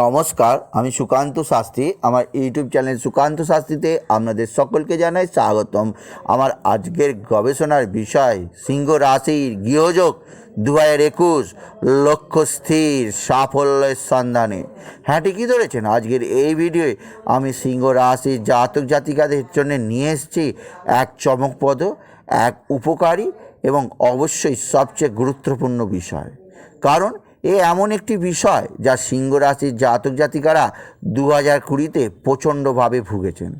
নমস্কার, আমি সুকান্ত শাস্ত্রী। আমার ইউটিউব চ্যানেল সুকান্ত শাস্ত্রীতে আপনাদের সকলকে জানাই স্বাগতম। আমার আজকের গবেষণার বিষয়, সিংহ রাশির গৃহযোগ দু হাজার একুশ, লক্ষ্য স্থির সাফল্যের সন্ধানে। হ্যাঁ ঠিকই ধরেছেন, আজকের এই ভিডিওয়ে আমি সিংহ রাশির জাতক জাতিকাদের জন্য নিয়ে এসেছি এক চমকপদ এক উপকারী এবং অবশ্যই সবচেয়ে গুরুত্বপূর্ণ বিষয়। কারণ এ এমন একটি বিষয় যা সিংহ রাশির জাতক জাতিকারা দু হাজার কুড়িতে প্রচণ্ডভাবে ভুগেছেন।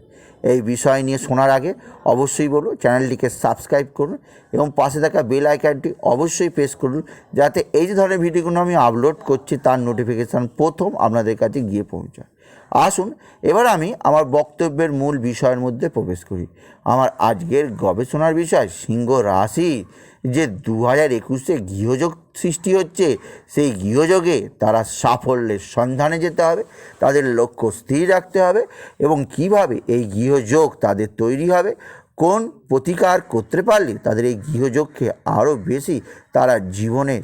এই বিষয় নিয়ে শোনার আগে অবশ্যই বলুন, চ্যানেলটিকে সাবস্ক্রাইব করুন এবং পাশে থাকা বেল আইকনটি অবশ্যই প্রেস করুন যাতে এই যে ধরনের ভিডিওগুলো আমি আপলোড করছি তার নোটিফিকেশান প্রথম আপনাদের কাছে গিয়ে পৌঁছায়। আসুন, এবার আমি আমার বক্তব্যের মূল বিষয়ের মধ্যে প্রবেশ করি। আমার আজকের গবেষণার বিষয়, সিংহ রাশি। যে দু হাজার একুশে গৃহযোগ সৃষ্টি হচ্ছে, সেই গৃহযোগে তারা সাফল্যের সন্ধানে যেতে হবে, তাদের লক্ষ্য স্থির রাখতে হবে এবং কীভাবে এই গৃহযোগ তাদের তৈরি হবে, কোন প্রতিকার করতে পারলে তাদের এই গৃহযোগকে আরও বেশি তারা জীবনে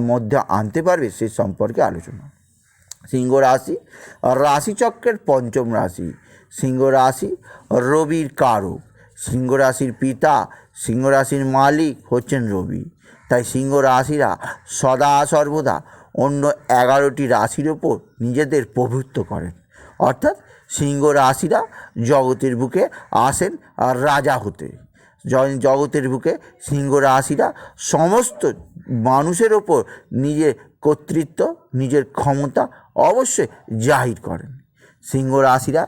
মধ্যে আনতে পারবে, সে সম্পর্কে আলোচনা। সিংহ রাশি, রাশিচক্রের পঞ্চম রাশি। সিংহ রাশি, রবির কারক। সিংহ রাশির পিতা সিংহ রাশির মালিক হচ্ছেন রবি। তাই সিংহ রাশিরা সদা সর্বদা অন্য এগারোটি রাশির ওপর নিজেদের প্রভুত্ব করেন। অর্থাৎ সিংহ রাশিরা জগতের বুকে আসেন আর রাজা হতে। জগতের বুকে সিংহ রাশিরা সমস্ত মানুষের ওপর নিজের কর্তৃত্ব, নিজের ক্ষমতা অবশ্যই জাহির করেন। সিংহ রাশিরা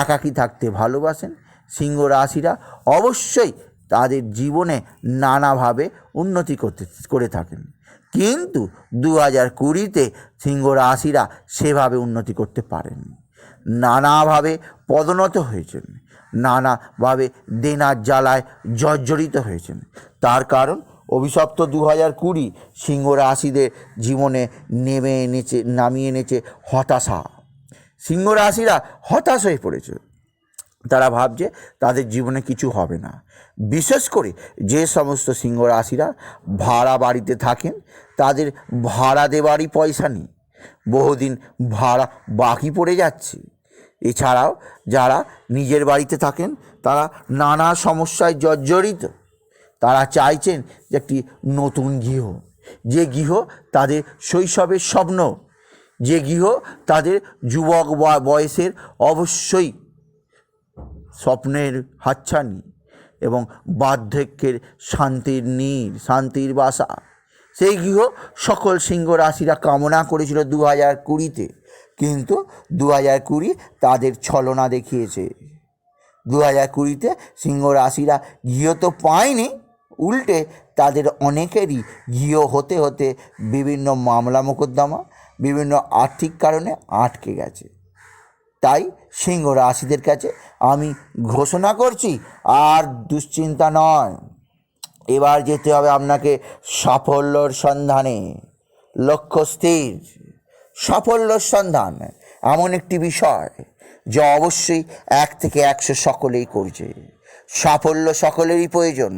একাকী থাকতে ভালোবাসেন সিংহ রাশিরা অবশ্যই তাদের জীবনে নানাভাবে উন্নতি করতে, করে থাকেন। কিন্তু দু হাজার কুড়িতে সিংহ রাশিরা সেভাবে উন্নতি করতে পারেননি নানাভাবে পদোন্নত হয়েছেন, নানাভাবে দেনার জ্বালায় জর্জরিত হয়েছেন। তার কারণ অভিশপ্ত দু হাজার কুড়ি সিংহ রাশিদের জীবনে নেমে এনেছে, নামিয়ে এনেছে হতাশা। সিংহ রাশিরা হতাশ হয়ে পড়েছে। তারা ভাবছে তাদের জীবনে কিছু হবে না। বিশেষ করে যে সমস্ত সিংহ রাশিরা ভাড়া বাড়িতে থাকেন, তাদের ভাড়া দেওয়ারই পয়সা নেই। বহুদিন ভাড়া বাকি পড়ে যাচ্ছে। এছাড়াও যারা নিজের বাড়িতে থাকেন, তারা নানা সমস্যায় জর্জরিত। তারা চাইছেন যে একটি নতুন গৃহ। যে গৃহ তাদের শৈশবের স্বপ্ন। যে গৃহ তাদের যুবক বয়সের অবশ্যই স্বপ্নের হাতছানি এবং বার্ধক্যের শান্তির নীর, শান্তির বাসা। সেই গৃহ সকল সিংহ রাশিরা কামনা করেছিল দু হাজার কুড়িতে, কিন্তু দু হাজার কুড়ি তাদের ছলনা দেখিয়েছে। দু হাজার কুড়িতে সিংহ রাশিরা গৃহ তো পায়নি, উল্টে তাদের অনেকেরই গৃহ হতে হতে বিভিন্ন মামলা মোকদ্দমা বিভিন্ন আর্থিক কারণে আটকে গেছে। তাই সিংহ রাশিদের কাছে আমি ঘোষণা করছি, আর দুশ্চিন্তা নয়। এবার যেতে হবে আপনাকে সাফল্যর সন্ধানে। লক্ষ্য স্থির। সাফল্যর সন্ধান এমন একটি বিষয় যা অবশ্যই এক থেকে একশো সকলেই করছে। সাফল্য সকলেরই প্রয়োজন,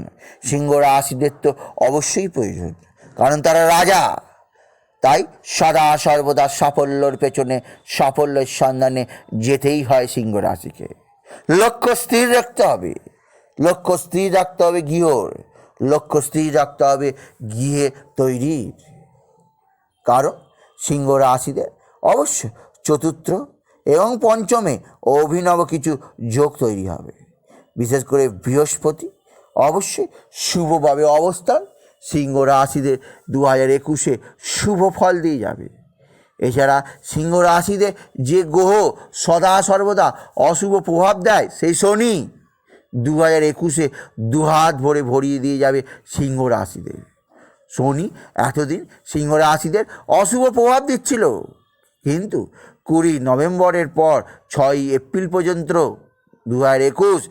সিংহ রাশিদের তো অবশ্যই প্রয়োজন, কারণ তারা রাজা। তাই সদা সর্বদা সাফল্যর পেছনে সাফল্যের সন্ধানে যেতেই হয় সিংহ রাশিকে। লক্ষ্য স্থির রাখতে হবে। লক্ষ্য স্থির রাখতে হবে গৃহর। লক্ষ্য স্থির রাখতে হবে গৃহে তৈরির। কারণ সিংহ রাশিদের অবশ্য চতুর্থ এবং পঞ্চমে অভিনব কিছু যোগ তৈরি হবে। বিশেষ করে বৃহস্পতি অবশ্যই শুভভাবে অবস্থান সিংহ রাশিদের দু হাজার একুশে শুভ ফল দিয়ে যাবে। এছাড়া সিংহ রাশিদের যে গ্রহ সদা সর্বদা অশুভ প্রভাব দেয়, সেই শনি দু হাজার একুশে দুহাত ভরে ভরিয়ে দিয়ে যাবে সিংহ রাশিদের। শনি এতদিন সিংহ রাশিদের অশুভ প্রভাব দিচ্ছিল। কিন্তু কুড়ি নভেম্বরের পর ছয়ই এপ্রিল পর্যন্ত দু হাজার একুশ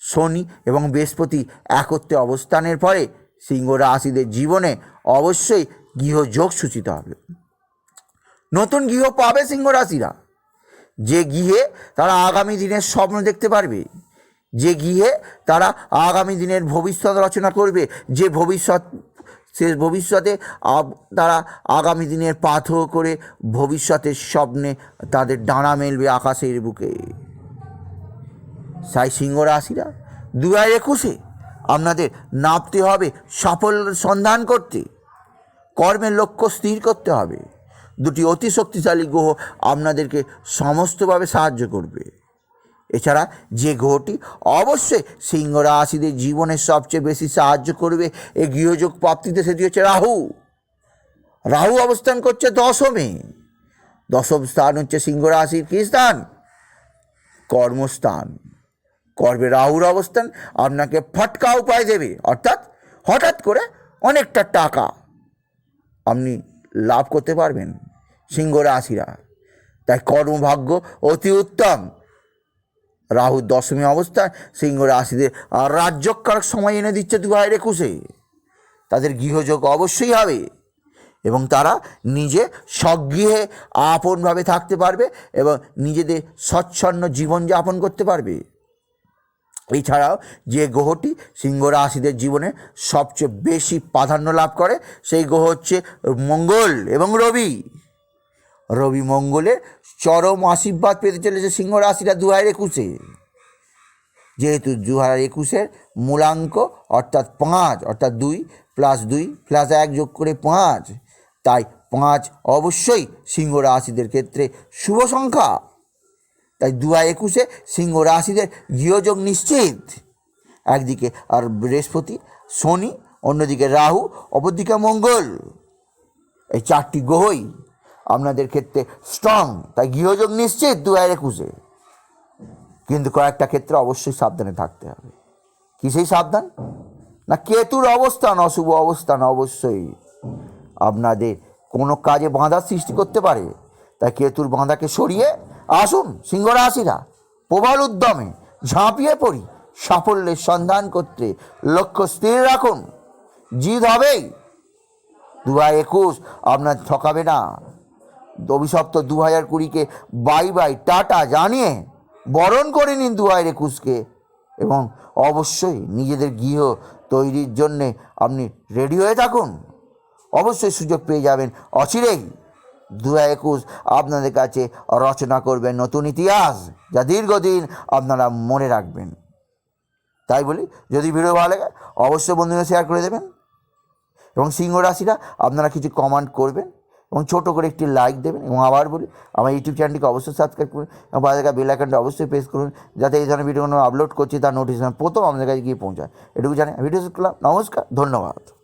শনি এবং বৃহস্পতি একত্রে অবস্থানের পরে সিংহ রাশিদের জীবনে অবশ্যই গৃহযোগ সূচিত হবে। নতুন গৃহ পাবে সিংহ রাশিরা। যে গৃহে তারা আগামী দিনের স্বপ্ন দেখতে পারবে, যে গৃহে তারা আগামী দিনের ভবিষ্যৎ রচনা করবে, যে ভবিষ্যৎ, সে ভবিষ্যতে তারা আগামী দিনের পাথর করে ভবিষ্যতের স্বপ্নে তাদের ডানা মেলবে আকাশের বুকে। সাই সিংহ রাশিরা দু হাজার একুশে আপনাদের নাপতে হবে সাফল্য সন্ধান করতে। কর্মের লক্ষ্য স্থির করতে হবে। দুটি অতি শক্তিশালী গ্রহ আপনাদেরকে সমস্তভাবে সাহায্য করবে। এছাড়া যে গ্রহটি অবশ্যই সিংহ রাশিদের জীবনের সবচেয়ে বেশি সাহায্য করবে এই গৃহযোগ প্রাপ্তিতে, সেটি হচ্ছে রাহু। রাহু অবস্থান করছে দশমে। দশম স্থান হচ্ছে সিংহ রাশির কী স্থান? কর্মস্থান। কর্মে রাহুর অবস্থান, আপনাকে ফটকা উপায় দেবে। অর্থাৎ হঠাৎ করে অনেকটা টাকা আপনি লাভ করতে পারবেন সিংহ রাশিরা। তাই কর্মভাগ্য অতি উত্তম। রাহু দশমী অবস্থায় সিংহ রাশিদের আর রাজ্যকারক সময় এনে দিচ্ছে দু হাজার একুশে। তাদের গৃহযোগ অবশ্যই হবে এবং তারা নিজে স্বগৃহে আপনভাবে থাকতে পারবে এবং নিজেদের স্বচ্ছন্ন জীবনযাপন করতে পারবে। এছাড়াও যে গ্রহটি সিংহ রাশিদের জীবনে সবচেয়ে বেশি প্রাধান্য লাভ করে, সেই গ্রহ হচ্ছে মঙ্গল এবং রবি। রবি মঙ্গলের চরম আশীর্বাদ পেতে চলেছে সিংহ রাশিরা দু হাজার একুশে। যেহেতু দু হাজার একুশের মূলাঙ্ক অর্থাৎ পাঁচ, অর্থাৎ দুই প্লাস দুই প্লাস এক যোগ করে পাঁচ, তাই পাঁচ অবশ্যই সিংহ রাশিদের ক্ষেত্রে শুভ সংখ্যা। তাই দু হাজার একুশে সিংহ রাশিদের গৃহযোগ নিশ্চিত। একদিকে আর বৃহস্পতি, শনি, অন্যদিকে রাহু, অপরদিকে মঙ্গল। এই চারটি গ্রহই আপনাদের ক্ষেত্রে স্ট্রং তাই গৃহযোগ নিশ্চিত দু হাজার একুশে। কিন্তু কয়েকটা ক্ষেত্রে অবশ্যই সাবধানে থাকতে হবে। কিসেই সাবধান? না কেতুর অবস্থান, অশুভ অবস্থান অবশ্যই আপনাদের কোনো কাজে বাঁধার সৃষ্টি করতে পারে। তাই কেতুর বাঁধাকে সরিয়ে আসুন সিংহ রাশিরা প্রবল উদ্যমে ঝাঁপিয়ে পড়ি, সাফল্যের সন্ধান করতে লক্ষ্য স্থির রাখুন। জিদ হবেই। দু হাজার একুশ, আপনার ঠকাবে না। অভিশপ্ত দু হাজার কুড়িকে বাই বাই, টাটা জানিয়ে বরণ করে নিন দু হাজার একুশকে এবং অবশ্যই নিজেদের গৃহ তৈরির জন্যে আপনি রেডি হয়ে থাকুন। অবশ্যই সুযোগ পেয়ে যাবেন অচিরেই। দু একুশ আপনাদের কাছে রচনা করবেন নতুন ইতিহাস যা দীর্ঘদিন আপনারা মনে রাখবেন। তাই বলি, যদি ভিডিও ভালো লাগে, অবশ্যই বন্ধুদের শেয়ার করে দেবেন। এবং সিংহ রাশিরা আপনারা কিছু কমেন্ট করবেন এবং ছোট করে একটি লাইক দেবেন। এবং আবার বলি, আমার ইউটিউব চ্যানেলটিকে অবশ্যই সাবস্ক্রাইব করুন এবং বাজার থাকা বেল আইকনটা অবশ্যই প্রেস করুন, যাতে এই ধরনের ভিডিওগুলো আপলোড করছি, তার নোটিফিকেশন প্রথম আমাদের কাছে গিয়ে পৌঁছায়। এটুকু জানি ভিডিও করলাম, নমস্কার, ধন্যবাদ।